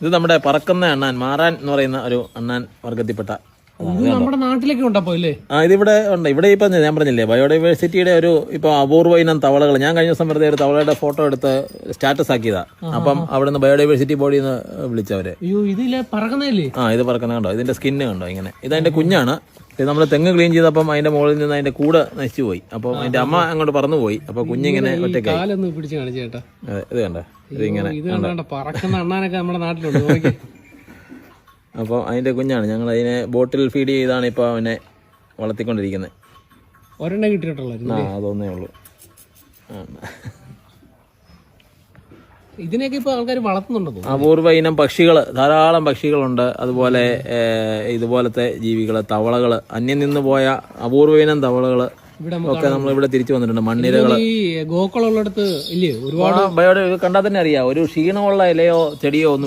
ഇത് നമ്മുടെ പറക്കുന്ന അണ്ണാൻ മാറാൻ എന്ന് പറയുന്ന ഒരു അണ്ണാൻ വർഗത്തിൽപ്പെട്ട നമ്മുടെ നാട്ടിലൊക്കെ ഉണ്ടപ്പോ ഇല്ലേ ആ ഇതിവിടെ ഉണ്ട്. ഇവിടെ ഇപ്പൊ ഞാൻ പറഞ്ഞില്ലേ ബയോഡൈവേഴ്സിറ്റിയുടെ ഒരു ഇപ്പൊ അപൂർവ ഇനം തവളകൾ ഞാൻ കഴിഞ്ഞ ദിവസം വെറുതെ ഒരു തവളയുടെ ഫോട്ടോ എടുത്ത് സ്റ്റാറ്റസ് ആക്കിയതാ. അപ്പം അവിടെ നിന്ന് ബയോഡൈവേഴ്സിറ്റി ബോഡി വിളിച്ചവരെ. ആ ഇത് പറക്കുന്ന കണ്ടോ? ഇതിന്റെ സ്കിന്ന് കണ്ടോ ഇങ്ങനെ? അതിന്റെ കുഞ്ഞാണ്. നമ്മൾ തെങ്ങ് ക്ലീൻ ചെയ്തപ്പം അതിന്റെ മുകളിൽ നിന്ന് അതിന്റെ കൂടെ നശിച്ചു പോയി അപ്പൊ അതിന്റെ അമ്മ അങ്ങോട്ട് പറന്നു പോയി അപ്പൊ കുഞ്ഞിങ്ങനെ ഒറ്റയ്ക്കായി. കാലൊന്ന് പിടിച്ച് കാണിച്ചു ചേട്ടാ അതെ, ഇത് കണ്ടോ? ഇത് ഇങ്ങനെ ഇത് കണ്ട? പറക്കുന്ന അണ്ണാനൊക്കെ നമ്മുടെ നാട്ടിലുണ്ട് നോക്കി. അപ്പോൾ അതിന്റെ കുഞ്ഞാണ്. ഞങ്ങൾ അതിനെ ബോട്ടിൽ ഫീഡ് ചെയ്താണ് ഇപ്പോൾ അവനെ വളർത്തിക്കൊണ്ടിരിക്കുന്നത്. ഒരെണ്ണം കിട്ടിയിട്ടുള്ളൂ ആ അതൊന്നേ ഉള്ളൂ. ആ. ഇതിനെയൊക്കെ ഇപ്പൊ ആൾക്കാർ വളർത്തുന്നുണ്ടോ. അപൂർവ ഇനം പക്ഷികൾ ധാരാളം പക്ഷികളുണ്ട്. അതുപോലെ ഇതുപോലത്തെ ജീവികൾ തവളകൾ അന്യം നിന്ന് പോയ അപൂർവ ഇനം തവളകൾ ഇവിടെ ഒക്കെ നമ്മൾ ഇവിടെ തിരിച്ചു വന്നിട്ടുണ്ട്. മണ്ണിരകൾ ഗോക്കളുള്ളിടത്ത് ഇല്ലേ? ഒരുപാട് ബയോടെ കണ്ടാൽ തന്നെ അറിയാം. ഒരു ക്ഷീണമുള്ള ഇലയോ ചെടിയോ ഒന്നും